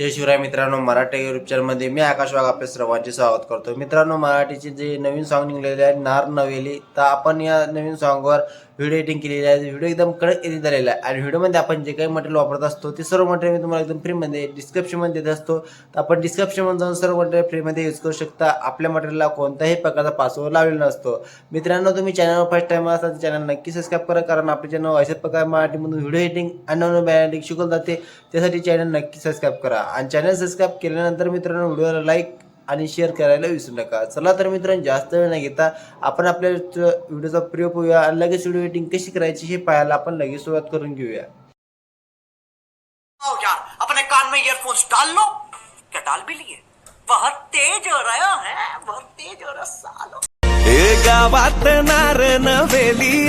जय शिवराय मित्रांनो मराठी युट्यूब चॅनलमध्ये मी आकाश वाघ आपल्या सर्वांचे स्वागत करतो मित्रांनो मराठीचे जे नवीन सॉन्ग निघलेले आहे नार नवेली तर आपण या नवीन सॉन्गवर व्हिडिओ एडिटिंग केलेली आहे. व्हिडिओ एकदम कडक एडिट झालेला आहे. आणि व्हिडिओमध्ये आपण जे काही मटेरियल वापरत असतो ते सर्व मटेरियल मी तुम्हाला एकदम फ्रीमध्ये डिस्क्रिप्शनमध्ये देत असतो. तर आपण डिस्क्रिप्शनमध्ये जाऊन सर्व मटेरियल फ्रीमध्ये यूज करू शकता. आपल्या मटेरियलला कोणत्याही प्रकारचा पासवर्ड लावलेला नसतो. मित्रांनो तुम्ही चॅनलवर फर्स्ट टाइम असाल तर चॅनल नक्की सबस्क्राईब करा कारण आपले चॅनल अशाच प्रकारे मराठीमधून व्हिडिओ एडिटिंग आणि नवीन एडिटिंग शिकवलं जाते. त्यासाठी चॅनल नक्की सबस्क्राईब करा. आणि चॅनल सबस्क्राईब केल्यानंतर मित्रांनो व्हिडिओला लाईक आणि शेअर करायला विसरू नका. चला तर मित्रांनो जास्त वेळ नाही घेता आपण आपल्या व्हिडिओचा प्रयोग होऊया आणि लगेच व्हिडिओ एडिटिंग कशी करायची हे पाहायला आपण लगेच सुरुवात करून घेऊया. यार अपने कान में ईयरफोन्स डाल लो. क्या डाल भी लिए? बहुत तेज हो रहा है बहुत तेज हो रहा सालो। हे गावात नार नवेली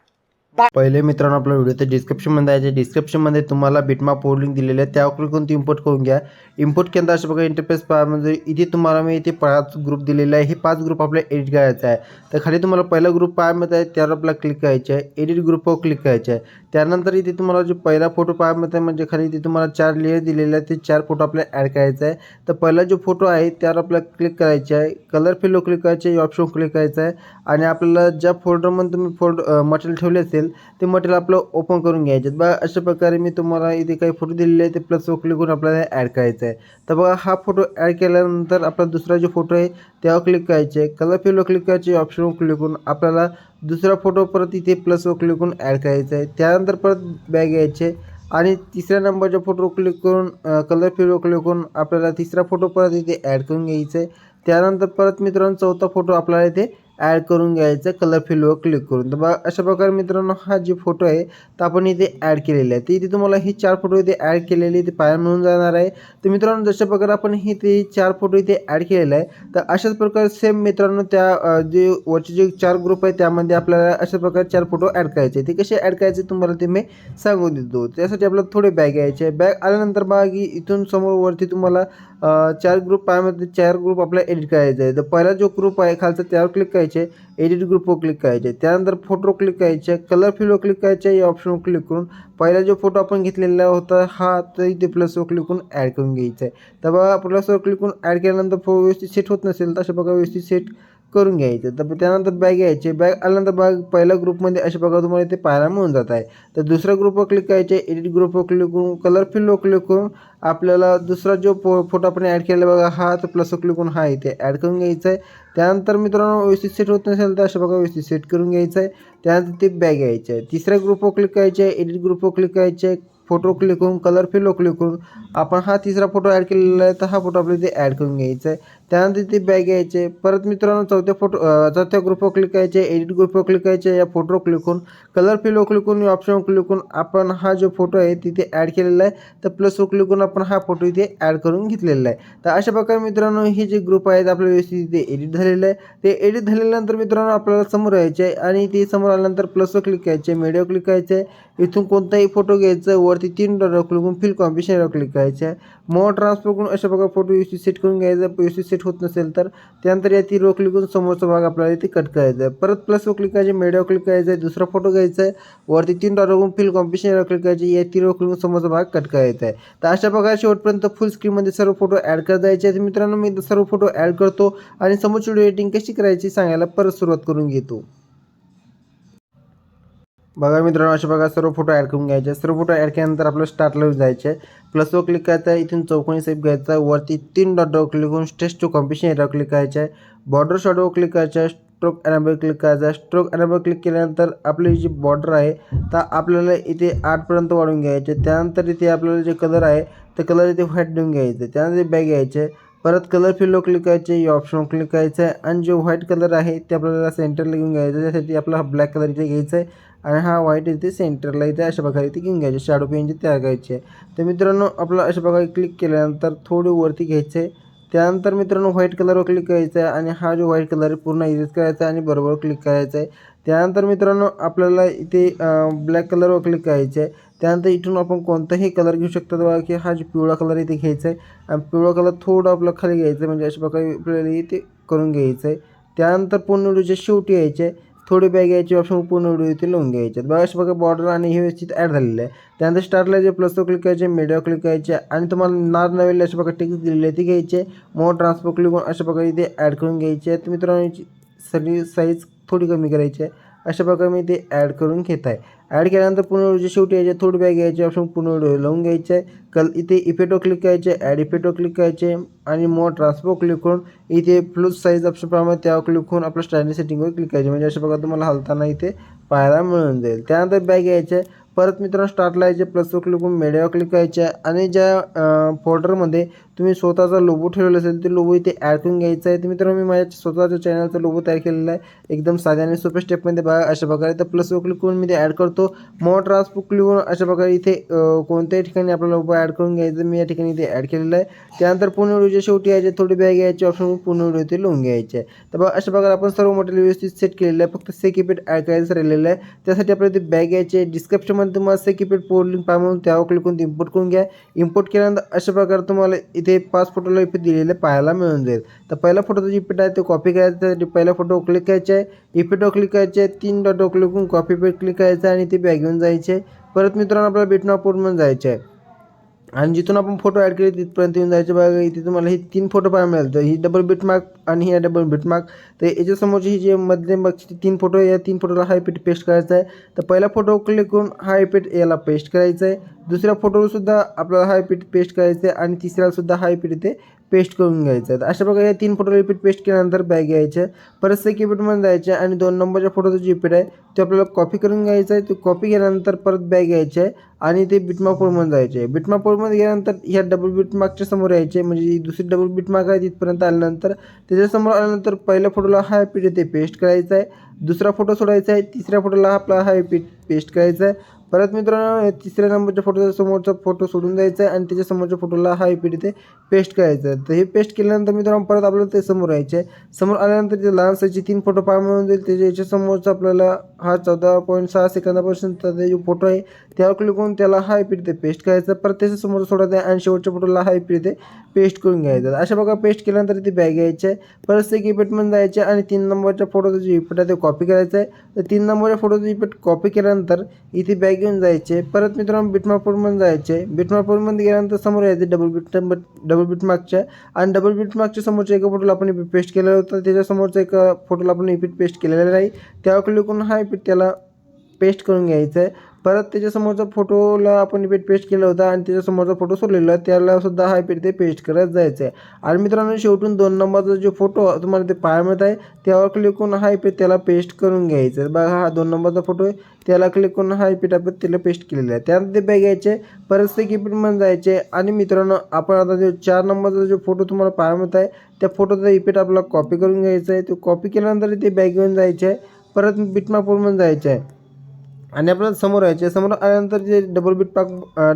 पहिले मित्रांनो आपला व्हिडिओ तर डिस्क्रिप्शनमध्ये आहे. डिस्क्रिप्शनमध्ये तुम्हाला बिटमा लिंक दिलेले आहे त्यावर क्लिक करून ती इम्पोर्ट करून घ्या. इम्पोर्ट केंद्र अशा प्रकारे इंटरफेस म्हणजे इथे तुम्हाला मी इथे पाच ग्रुप दिलेले आहे. हे पाच ग्रुप आपल्या एडिट करायचा आहे. तर खाली तुम्हाला पहिला ग्रुप पाहायला मिळत आहे. त्यावर आपला क्लिक करायचं आहे. एडिट ग्रुपवर क्लिक करायचं आहे. त्यानंतर इथे तुम्हाला जो पहिला फोटो पाहायला मिळत आहे म्हणजे खाली इथे तुम्हाला चार लेअर दिलेले आहे ते चार फोटो आपल्याला ॲड करायचा आहे. तर पहिला जो फोटो आहे त्यावर आपल्याला क्लिक करायचे आहे. कलर फिलो क्लिक करायचे ऑप्शन क्लिक करायचं आहे. आणि आपल्याला ज्या फोल्डरमध्ये तुम्ही फोल्ड मटेरियल ठेवले असेल ते मटेरियल आपलं ओपन करून घ्यायचे. बघा अशा प्रकारे मी तुम्हाला इथे काही फोटो दिलेले आहे ते प्लसवर क्लिक करून आपल्याला ॲड करायचं आहे. तर बघा हा फोटो ॲड केल्यानंतर आपला दुसरा जो फोटो आहे त्यावर क्लिक करायचे. कलर फिलो क्लिक करायचे ऑप्शनवर क्लिक करून आपल्याला दुसरा फोटो परत इथे प्लसवर क्लिक करून ॲड करायचा आहे. त्यानंतर परत बॅग घ्यायचे. आणि तिसऱ्या नंबरच्या फोटो क्लिक करून कलर फिरो क्लिक करून आपल्याला तिसरा फोटो परत इथे ॲड करून घ्यायचा आहे. त्यानंतर परत मित्रांनो चौथा फोटो आपल्याला इथे ॲड करून घ्यायचं कलर फिलवर क्लिक करून. तर बघा अशा प्रकारे मित्रांनो हा जे फोटो आहे तर आपण इथे ॲड केलेला आहे. तर इथे तुम्हाला हे चार फोटो इथे ॲड केलेले इथे पाया मिळून जाणार आहे. तर मित्रांनो जशा प्रकारे आपण हे ते चार फोटो इथे ॲड केलेला आहे तर अशाच प्रकारे सेम मित्रांनो त्या जे वरचे जे चार ग्रुप आहे त्यामध्ये आपल्याला अशा प्रकारे चार फोटो ॲड करायचे ते कसे ॲड करायचे तुम्हाला ते मी सांगून देतो. त्यासाठी आपल्याला थोडे बॅग यायचे बॅग आल्यानंतर बघा की इथून समोर वरती तुम्हाला चार ग्रुप पायामध्ये चार ग्रुप आपल्याला एडिट करायचे आहे तर पहिला जो ग्रुप आहे खालचा त्यावर क्लिक करायचं एडिट ग्रुपवर क्लिक करायचे. त्यानंतर फोटो क्लिक करायचे कलर फिल्डवर क्लिक करायचे या ऑप्शनवर क्लिक करून पहिला जो फोटो आपण घेतलेला होता हा तर इथे प्लसवर क्लिक करून ॲड करून घ्यायचा आहे. तर बघा प्लसवर क्लिक करून ॲड केल्यानंतर फो व्यवस्थित सेट होत नसेल तर अशा प्रकारे व्यवस्थित सेट करून घ्यायचं. तर त्यानंतर बॅग घ्यायचे. बॅग आल्यानंतर बॅग पहिल्या ग्रुपमध्ये अशा प्रकारे तुम्हाला इथे पाहायला मिळून जात आहे. तर दुसऱ्या ग्रुपवर क्लिक करायचे. एडिट ग्रुपवर क्लिक करून कलर फिल्डवर क्लिक करून आपल्याला दुसरा जो फो फोटो आपण ॲड केला बघा हा तर प्लस क्लिक करून हा इथे ॲड करून घ्यायचा आहे. त्यानंतर मित्रांनो व्यवस्थित सेट होत नसेल तर अशा प्रकारे व्यवस्थित सेट करून घ्यायचं आहे. त्यानंतर ते बॅग घ्यायचं आहे. तिसऱ्या ग्रुपवर क्लिक करायचे. आहे एडिट ग्रुपवर क्लिक करायचे. आहे फोटो क्लिक करून कलर फिलो क्लिक करून आपण हा तिसरा फोटो ॲड केलेला आहे. तर हा फोटो आपल्याला इथे ॲड करून घ्यायचा आहे. त्यानंतर ते बॅग घ्यायचे परत मित्रांनो चौथ्या फोटो चौथ्या ग्रुपवर क्लिक करायचे एडिट ग्रुपवर क्लिक करायचे या फोटोवर क्लिक करून कलर फिलवर क्लिक करून ऑप्शनवर क्लिक करून आपण हा जो फोटो आहे तिथे ॲड केलेला आहे तर प्लसवर क्लिक करून आपण हा फोटो इथे ॲड करून घेतलेला आहे तर अशा प्रकारे मित्रांनो हे जे ग्रुप आहेत आपल्या व्यवस्थित इथे एडिट झालेलं आहे ते एडिट झाल्यानंतर मित्रांनो आपल्याला समोर यायचे आहे आणि ते समोर आल्यानंतर प्लसवर क्लिक करायचे मीडियावर क्लिक करायचे आहे इथून कोणताही फोटो घ्यायचा वरती तीन डॉलर क्लिक करून फिल कॉम्बिनेशनवर क्लिक करायचे आहे मोर ट्रान्सफर करून अशा प्रकारे फोटो व्यवस्थित सेट करून घ्यायचा व्यवस्थित सेट होत नसेल तर त्यानंतर या ती रो क्लिक करून समोरचा भाग आपल्याला इथे कट करायचा आहे. परत प्लसवर क्लिक करायचे मेडिओ क्लिक करायचं आहे दुसरा फोटो घ्यायचा आहे. वरती तीन डॉलर करून फिल कॉम्पिटिशन क्लिक करायचे या ती रो क्लिक करून समोरचा भाग कट करायचा आहे. तर अशा प्रकारे शेवटपर्यंत फुल स्क्रीनमध्ये सर्व फोटो ॲड करता यायचे आहेत. मित्रांनो मी सर्व फोटो ॲड करतो आणि समोरची व्हिडिओ एडिटिंग कशी करायची सांगायला परत सुरुवात करून घेतो. बघा मित्रांनो अशा प्रकारे सर्व फोटो ॲड करून घ्यायचे. सर्व फोटो ॲड केल्यानंतर आपलं स्टार्टला जायचे. आहे प्लसवर क्लिक करायचं आहे इथून चौकोनी सेप घ्यायचा वरती तीन डॉटवर क्लिक करून स्टेज टू कॉम्पिटिशन एरियावर क्लिक करायचं. आहे बॉर्डर शॉटवर क्लिक करायचं आहे स्ट्रोक अॅनाबर क्लिक करायचा. आहे स्ट्रोक अॅनाबर क्लिक केल्यानंतर आपली जी बॉर्डर आहे तर आपल्याला इथे आठपर्यंत वाढवून घ्यायचे. त्यानंतर इथे आपल्याला जे कलर आहे ते कलर इथे व्हाईट देऊन घ्यायचे. त्यानंतर बॅग घ्यायचे. परत कलर फिलो क्लिक करायचे या ऑप्शनवर क्लिक करायचं आहे आणि जो व्हाईट कलर आहे ते आपल्याला सेंटरला घेऊन घ्यायचं त्यासाठी आपला हा ब्लॅक कलर इथे घ्यायचा आहे आणि हा व्हाईट इथे सेंटरला इथे अशा प्रकारे इथे घेऊन घ्यायचे. शॅडो पेनचे तयार करायचे आहे. तर मित्रांनो आपला अशा प्रकारे क्लिक केल्यानंतर थोडी वरती घ्यायचे आहे. त्यानंतर मित्रांनो व्हाईट कलरवर क्लिक करायचं आहे आणि हा जो व्हाईट कलर पूर्ण इरेज करायचा आहे आणि बरोबर क्लिक करायचा आहे. त्यानंतर मित्रांनो आपल्याला इथे ब्लॅक कलरवर क्लिक करायचं आहे. त्यानंतर इथून आपण कोणताही कलर घेऊ शकतो. बघा की हा जो पिवळा कलर इथे घ्यायचा आहे. आणि पिवळा कलर थोडं आपलं खाली घ्यायचं आहे. म्हणजे अशा प्रकारे आपल्याला इथे करून घ्यायचं आहे. त्यानंतर पूर्ण व्हिडिओच्या शेवटी यायचे आहे. थोडे बॅग यायचे ऑप्शन पूर्ण व्हिडिओ इथे लावून घ्यायचे आहेत. बघा अशा प्रकारे बॉर्डर आणि हे व्यवस्थित ॲड झालेलं आहे. त्यानंतर स्टार्टला जे प्लसवर क्लिक करायचे मीडियावर क्लिक करायचे आणि तुम्हाला नार नवेल अशा प्रकारे टिक्स दिलेले आहे ते घ्यायचे मोर ट्रान्सफर क्लिक करून अशा प्रकारे इथे ॲड करून घ्यायचे आहे. तर मित्रांनो सगळी साईज थोडी कमी करायची आहे. अशा प्रकारे मी ते ॲड करून घेत आहे. ॲड केल्यानंतर पूर्ण व्हिडिओच्या शेवटी यायचे थोडी बॅग यायचे ऑप्शन पूर्ण व्हिडिओ लावून घ्यायचे. आहे कल इथे इफेटो क्लिक करायचे ॲड इफेटो क्लिक करायचे आणि मोर ट्रान्सफर क्लिक करून इथे प्लस साईज ऑप्शन प्रमाणे त्यावर क्लिक करून आपल्या स्टँडिंग सेटिंगवर क्लिक करायचे. म्हणजे अशा प्रकारे तुम्हाला हलताना इथे पाहायला मिळून जाईल. त्यानंतर बॅग यायचे परत मित्रांनो स्टार्टला यायचे प्लसवर क्लिक करून मीडियावर क्लिक करायचे. आणि ज्या फोल्डरमध्ये तुम्ही स्वतःचा लोबो ठेवलेला असेल ते लोबो इथे ॲड करून घ्यायचा आहे. तर मित्रांनो मी माझ्या स्वतःच्या चॅनलचा लोबो तयार केलेला आहे. एकदम साध्या आणि सोप्या स्टेपमध्ये बघा अशा प्रकारे. तर प्लसवर क्लिक करून मी ते ॲड करतो. मोर ट्रान्सपोर्ट क्लिक करून अशा प्रकारे इथे कोणत्याही ठिकाणी आपला लोबो ॲड करून घ्यायचं. मी या ठिकाणी इथे ॲड केलेलं आहे. त्यानंतर पूर्ण व्हिडिओच्या शेवटी यायचे. थोडी बॅग यायची. ऑप्शन पूर्ण व्हिडिओ इथे लिहून घ्यायचे. आहे तर बघा अशा प्रकारे आपण सर्व मटेरियल व्यवस्थित सेट केलेलं आहे. फक्त सेकिपेट ॲड करायचं राहिलेलं आहे. त्यासाठी आपल्याला ते बॅग यायचे. आहे डिस्क्रिप्शनमध्ये तुम्हाला असं पोर्ट लिंक पाहा म्हणून त्यावर क्लिक करून इम्पोर्ट करून घ्या. इम्पोर्ट केल्यानंतर अशा प्रकारे तुम्हाला इथे पाच फोटोला इफेक्ट दिलेले पाहायला मिळून जाईल. तर पहिला फोटो जो इफेक्ट आहे तो कॉपी करायचा त्यासाठी पहिला फोटो क्लिक करायचा आहे. इफेक्टवर क्लिक करायचे आहे. तीन डॉटवर क्लिक करून कॉपी पेट क्लिक करायचं आहे आणि ते बॅग घेऊन जायचे आहे. परत मित्रांनो आपल्याला बेटना पोर्टमध्ये जायचं आहे. आणि जिथून आपण फोटो ॲड केले तिथपर्यंत येऊन जायचे बघा. इथे तुम्हाला हे तीन फोटो पाहायला मिळाले. तर ही डबल बिटमार्क आणि ही डबल बिटमार्क तर याच्यासमोरची ही जे मधले मागचे तीन फोटो या तीन फोटोला हा इफेक्ट पेस्ट करायचा आहे. तर पहिला फोटो क्लिक करून हा इफेक्ट याला पेस्ट करायचा आहे. दुसऱ्या फोटोवरसुद्धा आपल्याला हा इफेक्ट पेस्ट करायचा आहे आणि तिसऱ्यालासुद्धा हा इफेक्ट इथे पेस्ट करून घ्यायचा. आहे अशा प्रकारे तीन फोटोला रिपीट पेस्ट केल्यानंतर बॅग घ्यायचं परत सेक इफेक्टमध्ये जायचं आणि दोन नंबरच्या फोटोचा जी पीट आहे तो आपल्याला कॉपी करून घ्यायचा आहे. तो कॉपी केल्यानंतर परत बॅग घ्यायचं आहे आणि ते बिटमापूरमध्ये जायचं. जायचे आहे बिटमापूरमध्ये गेल्यानंतर ह्या डबल बिटमार्कच्या समोर यायचे. म्हणजे दुसरी डबल बिटमार्क आहे तिथपर्यंत आल्यानंतर त्याच्यासमोर आल्यानंतर पहिल्या फोटोला हा इफेक्ट ते पेस्ट करायचा आहे. दुसरा फोटो सोडायचा आहे. तिसऱ्या फोटोला आपला हा इफेक्ट पेस्ट करायचा आहे. परत मित्रांनो तिसऱ्या नंबरच्या फोटोचा समोरचा फोटो सोडून द्यायचा आहे आणि त्याच्या समोरच्या फोटोला हा इफेक्ट इथे पेस्ट करायचा आहे. तर हे पेस्ट केल्यानंतर मित्रांनो परत आपल्याला ते समोर यायचे आहे. समोर आल्यानंतर ते लहान साईजचे तीन फोटो पाहा मिळून जाईल त्याच्या याच्यासमोरचा आपल्याला हा चौदा पॉईंट सहा सेकंदापासूनचा जो फोटो आहे त्यावर क्लिक करून त्याला हाय इफेक्ट पेस्ट करायचं. परत त्याच्यासमोर सोडायचं आहे आणि शेवटच्या फोटोला हाय इफेक्ट पेस्ट करून घ्यायचं. अशा प्रकारे पेस्ट केल्यानंतर इथे बॅग घ्यायचे आहे परत ते इफेक्टमध्ये जायचे आणि तीन नंबरच्या फोटोचा जो इफेक्ट आहे ते कॉपी करायचा आहे. तर तीन नंबरच्या फोटोचा इफेक्ट कॉपी केल्यानंतर इथे बॅग घेऊन जायचे. परत मित्रांनो बिटमापूरमध्ये जायचे. बिटमापूरमध्ये गेल्यानंतर समोर यायचे डबल बिट डबल बिटमार्कच्या आणि डबल बिटमार्कच्या समोरच्या एका फोटोला आपण पेस्ट केलेलं होतं. त्याच्यासमोरचा एका फोटोला आपण इफेक्ट पेस्ट केलेलं नाही. त्यावर क्लिक करून हा रिपीट त्याला पेस्ट करून घ्यायचं आहे परत त्याच्यासमोरचा फोटोला आपण रिपीट पेस्ट केला होता आणि त्याच्यासमोरचा फोटो सोडलेला त्यालासुद्धा हा रिपीट ते पेस्ट करत जायचं आहे आणि मित्रांनो शेवटून दोन नंबरचा जो फोटो तुम्हाला ते पाहायला मिळत आहे त्यावर क्लिक करून हा रिपीट त्याला पेस्ट करून घ्यायचा आहे बघा हा दोन नंबरचा फोटो आहे. त्याला क्लिक करून हा रिपीट आपण त्याला पेस्ट केलेला आहे. त्यानंतर ते बॅग घ्यायचे परत ते रिपीटमध्ये जायचे. आणि मित्रांनो आपण आता जो चार नंबरचा जो फोटो तुम्हाला पाहायला मिळत आहे त्या फोटोचा रिपीट आपल्याला कॉपी करून घ्यायचा आहे तो कॉपी केल्यानंतर ते बॅग घेऊन जायचे. आहे परत बिटमापूरमध्ये जायचं आहे. आणि आपल्याला समोर यायचे समोर आल्यानंतर जे डबल बीट पाक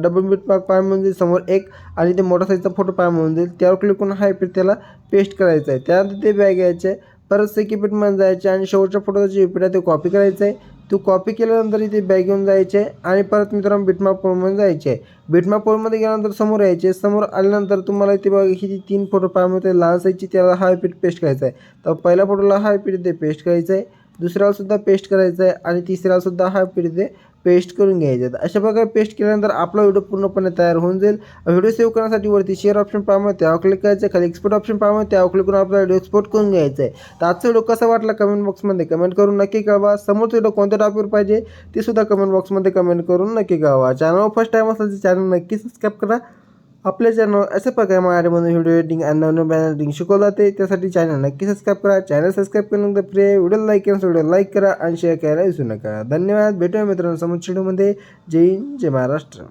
डबल बीट पाक पाय म्हणजे समोर एक आणि ते मोठा साईजचा फोटो पाय म्हणून जाईल त्यावर क्लिक करून हा इफेक्ट त्याला पेस्ट करायचा आहे. त्यानंतर ते बॅग घ्यायचे परत सेकिपेटमध्ये जायचे आणि शेवटच्या फोटोचा जे इफेक्ट आहे ते कॉपी करायचं आहे. तो कॉपी केल्यानंतर इथे बॅग घेऊन जायचे आणि परत मित्रांनो बिटमाप जायचे आहे. बिटमाप गेल्यानंतर समोर यायचे समोर आल्यानंतर तुम्हाला इथे बघा ही तीन फोटो पाहामध्ये लहान साईजची त्याला हा इफेक्ट पेस्ट करायचा आहे. तर पहिल्या फोटोला हा पीठ इथे पेस्ट करायचा आहे. दुसऱ्याला सुद्धा पेस्ट करायचं आहे आणि तिसऱ्यालासुद्धा हा पिढी ते पेस्ट करून घ्यायचे आहेत अशा प्रकारे पेस्ट केल्यानंतर आपला व्हिडिओ पूर्णपणे तयार होऊन जाईल. व्हिडिओ सेव्ह करण्यासाठी वरती शेअर ऑप्शन पाहावं त्यावर क्लिक करायचं आहे खाली एक्सपोर्ट ऑप्शन पाहावं त्यावर क्लिक करून आपला व्हिडिओ एक्सपोर्ट करून घ्यायचा आहे तर आजचा व्हिडिओ कसा वाटला कमेंट बॉक्समध्ये कमेंट करून नक्की कळवा. समोरचा व्हिडिओ कोणत्या टॉपिकवर पाहिजे ते सुद्धा कमेंट बॉक्समध्ये कमेंट करून नक्की कळवा. चॅनलवर फर्स्ट टाईम असेल तर चॅनल नक्की सबस्क्राईब करा. आपल्या चॅनल अशा प्रकारे मराठीमधून व्हिडिओ एडिटिंग आणि नवीन बॅनर एडिटिंग शिकवलं जाते. त्यासाठी चॅनल नक्की सबस्क्राईब करा. चॅनल सबस्क्राईब केल्यानंतर फ्री आहे. व्हिडिओ लाईक केल्यानंतर व्हिडिओ लाईक करा आणि शेअर करायला विसरू नका. धन्यवाद. भेटूया मित्रांनो समोर व्हिडिओमध्ये जय हिंद. जय महाराष्ट्र.